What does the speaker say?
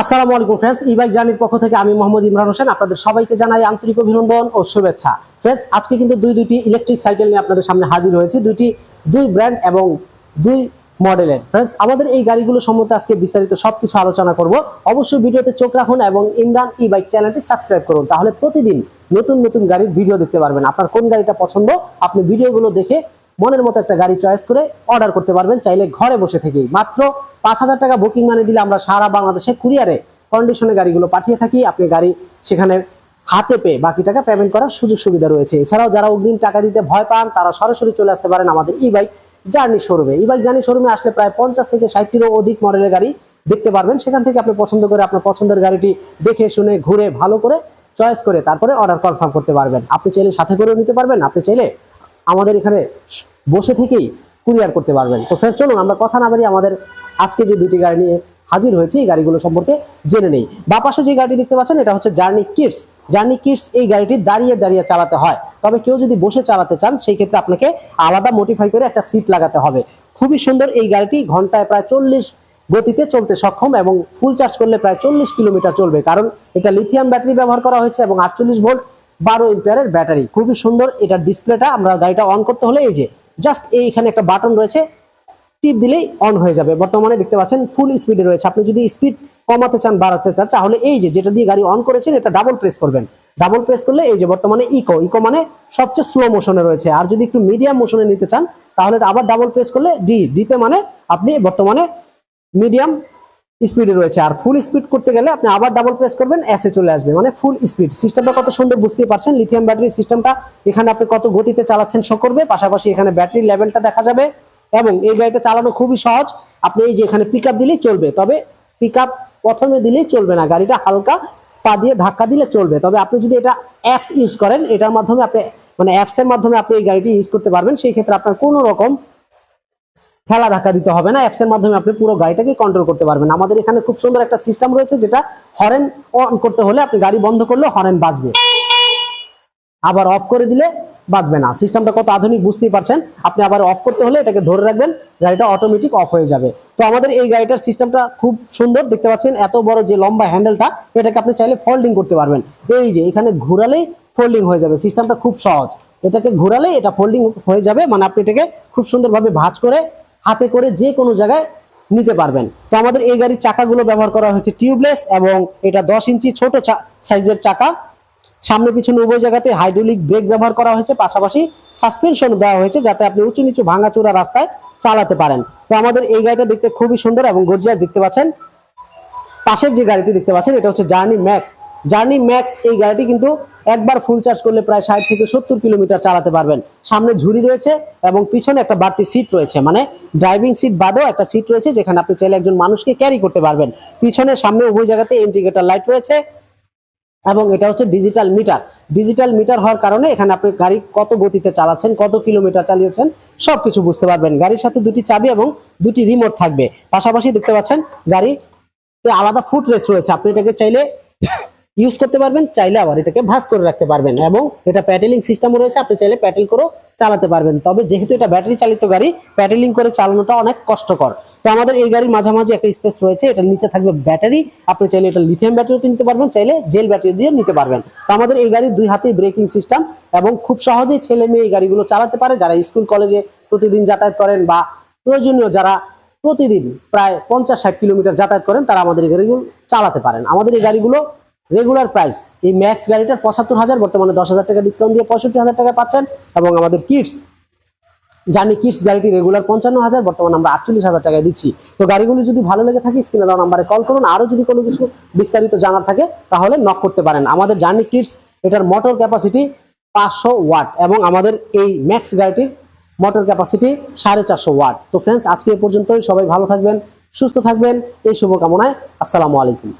আসসালামু আলাইকুম ফ্রেন্ডস ই বাইক জার্নির পক্ষ থেকে আমি মোহাম্মদ ইমরান হোসেন আপনাদের সবাইকে জানাই আন্তরিক অভিনন্দন ও শুভেচ্ছা। ফ্রেন্ডস আজকে কিন্তু দুই দুইটি ইলেকট্রিক সাইকেল নিয়ে আপনাদের সামনে হাজির হয়েছি। দুইটি, দুই ব্র্যান্ড এবং দুই মডেলের ফ্রেন্ডস আমাদের এই গাড়িগুলো সম্বন্ধে আজকে বিস্তারিত সবকিছু আলোচনা করব। অবশ্যই ভিডিওতে চোখ রাখুন এবং ইমরান ই বাইক চ্যানেলটি সাবস্ক্রাইব করুন। তাহলে প্রতিদিন নতুন নতুন গাড়ির ভিডিও দেখতে পারবেন। আপনার কোন গাড়িটা পছন্দ, আপনি ভিডিওগুলো দেখে মনের মতো একটা গাড়ি চয়েস করে অর্ডার করতে পারবেন চাইলে ঘরে বসে থেকেই। মাত্র পাঁচ হাজার টাকা বুকিং মানে দিলে আমরা সারা বাংলাদেশে কুরিয়ারে কন্ডিশনে গাড়িগুলো পাঠিয়ে থাকি। আপনি গাড়ি সেখানে হাতে পেয়ে বাকি টাকা পেমেন্ট করার সুযোগ সুবিধা রয়েছে। এছাড়াও যারা অগ্রিম টাকা দিতে ভয় পান, তারা সরাসরি চলে আসতে পারেন আমাদের ই বাইক জার্নি শোরুমে ই বাইক জার্নি শোরুমে আসলে প্রায় পঞ্চাশ থেকে ষাটটিরও অধিক মডেলের গাড়ি দেখতে পারবেন। সেখান থেকে আপনি পছন্দ করে আপনার পছন্দের গাড়িটি দেখে, শুনে, ঘুরে, ভালো করে চয়েস করে তারপরে অর্ডার কনফার্ম করতে পারবেন। আপনি চাইলে সাথে করেও নিতে পারবেন, আপনি চাইলে আমাদের এখানে বসে থেকেই কুরিয়ার করতে পারবেন। তো ফ্রেন্ড চলুন আমরা কথা না বাড়িয়ে আমাদের আজকে যে দুটি গাড়ি নিয়ে হাজির হয়েছে, এই গাড়িগুলো সম্পর্কে জেনে নেই। বা পাশে যে গাড়িটি দেখতে পাচ্ছেন, এটা হচ্ছে জার্নি কিডস জার্নি কিডস এই গাড়িটি দাঁড়িয়ে দাঁড়িয়ে চালাতে হয়। তবে কেউ যদি বসে চালাতে চান, সেই ক্ষেত্রে আপনাকে আলাদা মোটিফাই করে একটা সিট লাগাতে হবে। খুবই সুন্দর এই গাড়িটি, ঘন্টায় প্রায় চল্লিশ গতিতে চলতে সক্ষম এবং ফুল চার্জ করলে প্রায় চল্লিশ কিলোমিটার চলবে। কারণ এটা লিথিয়াম ব্যাটারি ব্যবহার করা হয়েছে এবং আটচল্লিশ ভোল্ট বারো এম্পিয়ারের ব্যাটারি। খুবই সুন্দর এটার ডিসপ্লেটা আমরা গাড়িটা অন করতে হলে এই যে জাস্ট এইখানে একটা বাটন রয়েছে টিপ দিলেই অন হয়ে যাবে। বর্তমানে দেখতে পাচ্ছেন ফুল স্পিডে রয়েছে। আপনি যদি স্পিড কমাতে চান, বাড়াতে চান, তাহলে এই যে, যেটা দিয়ে গাড়ি অন করেছেন, এটা ডাবল প্রেস করবেন। ডাবল প্রেস করলে এই যে, বর্তমানে ইকো ইকো মানে সবচেয়ে স্লো মোশনে রয়েছে। আর যদি একটু মিডিয়াম মোশনে নিতে চান, তাহলে এটা আবার ডাবল প্রেস করলে ডি ডিতে মানে আপনি বর্তমানে মিডিয়াম স্পিডে রয়েছে। আর ফুল স্পিড করতে গেলে আপনি আবার ডাবল প্রেস করবেন এসে চলে আসবে। মানে ফুল স্পিড সিস্টেমটা কত সুন্দর বুঝতেই পারছেন। লিথিয়াম ব্যাটারি সিস্টেমটা এখানে আপনি কত গতিতে চালাচ্ছেন শো করবে। পাশাপাশি এখানে ব্যাটারি লেভেলটা দেখা যাবে এবং এই গাড়িটা চালানো খুবই সহজ। আপনি এই যে এখানে পিক দিলেই চলবে। তবে পিক প্রথমে দিলেই চলবে না। গাড়িটা হালকা পা দিয়ে ধাক্কা দিলে চলবে। তবে আপনি যদি এটা অ্যাপস ইউজ করেন, এটার মাধ্যমে আপনি মানে অ্যাপসের মাধ্যমে আপনি এই গাড়িটি ইউজ করতে পারবেন, সেই ক্ষেত্রে আপনার কোনো রকম ঠেলা ধাক্কা দিতে হবে না অ্যাপসের মাধ্যমে আপনি পুরো গাড়িটাকে কন্ট্রোল করতে পারবেন। আমাদের এখানে খুব সুন্দর একটা সিস্টেম রয়েছে, যেটা হরেন অন করতে হলে আপনি গাড়ি বন্ধ করলে হরেন বাজবে। আবার অফ করে দিলে বাজবে না। সিস্টেমটা কত আধুনিক বুঝতেই পারছেন। আপনি আবার অফ করতে হলে এটাকে ধরে রাখবেন, গাড়িটা অটোমেটিক অফ হয়ে যাবে। তো আমাদের এই গাড়িটার সিস্টেমটা খুব সুন্দর, দেখতে পাচ্ছেন এত বড় যে লম্বা হ্যান্ডেলটা এটাকে আপনি চাইলে ফোল্ডিং করতে পারবেন। এই যে এখানে ঘোরালেই ফোল্ডিং হয়ে যাবে। সিস্টেমটা খুব সহজ। এটাকে ঘোরালে এটা ফোল্ডিং হয়ে যাবে মানে আপনি এটাকে খুব সুন্দরভাবে ভাঁজ করে হাতে করে যে কোনো জায়গায় নিতে পারবেন। তো আমাদের এই গাড়ির চাকাগুলো ব্যবহার করা হয়েছে টিউবলেস এবং এটা দশ ইঞ্চি ছোট সাইজের চাকা। সামনে পিছনে উভয় জায়গাতে হাইড্রোলিক ব্রেক ব্যবহার করা হয়েছে, পাশাপাশি সাসপেনশন দেওয়া হয়েছে যাতে আপনি উঁচু নিচু ভাঙাচোরা রাস্তায় চালাতে পারেন। তো আমাদের এই গাড়িটা দেখতে খুবই সুন্দর এবং গর্জিয়াস দেখতে পাচ্ছেন। পাশের যে গাড়িটি দেখতে পাচ্ছেন, এটা হচ্ছে জার্নি ম্যাক্স জার্নি ম্যাক্স এই গাড়িটি কিন্তু একবার ফুল চার্জ করলে প্রায় ষাট থেকে সত্তর কিলোমিটার চালাতে পারবেন। সামনে ঝুড়ি রয়েছে এবং পিছনে একটা বাড়তি সিট রয়েছে মানে ড্রাইভিং সিট বাদেও একটা সিট রয়েছে যেখানে আপনি চাইলে একজন মানুষকে ক্যারি করতে পারবেন। পিছনে সামনে উভয় জায়গাতে ইন্ডিকেটার লাইট রয়েছে এবং এটা হচ্ছে ডিজিটাল মিটার ডিজিটাল মিটার হওয়ার কারণে এখানে আপনি গাড়ি কত গতিতে চালাচ্ছেন, কত কিলোমিটার চালিয়েছেন সব কিছু বুঝতে পারবেন। গাড়ির সাথে দুটি চাবি এবং দুটি রিমোট থাকবে। পাশাপাশি দেখতে পাচ্ছেন গাড়ি আলাদা ফুট রেস রয়েছে। আপনি এটাকে চাইলে ইউজ করতে পারবেন, চাইলে আবার এটাকে ভাঁজ করে রাখতে পারবেন এবং এটা প্যাটেলিং সিস্টেমও রয়েছে, আপনি চাইলে প্যাটেল করেও চালাতে পারবেন। তবে যেহেতু এটা ব্যাটারি চালিত গাড়ি প্যাডেলিং করে চালানোটা অনেক কষ্টকর। তো আমাদের এই গাড়ির মাঝামাঝি একটা স্পেস রয়েছে এটার নিচে থাকবে ব্যাটারি আপনি চাইলে এটা লিথিয়াম ব্যাটারিতে নিতে পারবেন, চাইলে জেল ব্যাটারি দিয়ে নিতে পারবেন। তো আমাদের এই গাড়ির দুই হাতেই ব্রেকিং সিস্টেম এবং খুব সহজেই ছেলে মেয়ে এই গাড়িগুলো চালাতে পারে। যারা স্কুল কলেজে প্রতিদিন যাতায়াত করেন বা প্রয়োজনীয় যারা প্রতিদিন প্রায় পঞ্চাশ ষাট কিলোমিটার যাতায়াত করেন, তারা আমাদের এই গাড়িগুলো চালাতে পারেন। আমাদের এই গাড়িগুলো রেগুলার প্রাইস এই ম্যাক্স গাড়িটার পঁচাত্তর হাজার, বর্তমানে দশ হাজার টাকা ডিসকাউন্ট দিয়ে পঁয়ষট্টি হাজার টাকা পাচ্ছেন এবং আমাদের কিডস জানি কিডস গাড়িটি রেগুলার পঞ্চান্ন হাজার, বর্তমানে আমরা আটচল্লিশ হাজার টাকায় দিচ্ছি। তো গাড়িগুলি যদি ভালো লেগে থাকে স্ক্রিনে দেওয়া নাম্বারে কল করুন। আরও যদি কোনো কিছু বিস্তারিত জানার থাকে, তাহলে নক করতে পারেন। আমাদের জার্নি কিডস এটার মোটর ক্যাপাসিটি পাঁচশো ওয়াট এবং আমাদের এই ম্যাক্স গাড়িটির মোটর ক্যাপাসিটি সাড়ে চারশো ওয়াট। তো ফ্রেন্ডস আজকে এ পর্যন্তই। সবাই ভালো থাকবেন, সুস্থ থাকবেন। এই শুভকামনায় আসসালামু আলাইকুম।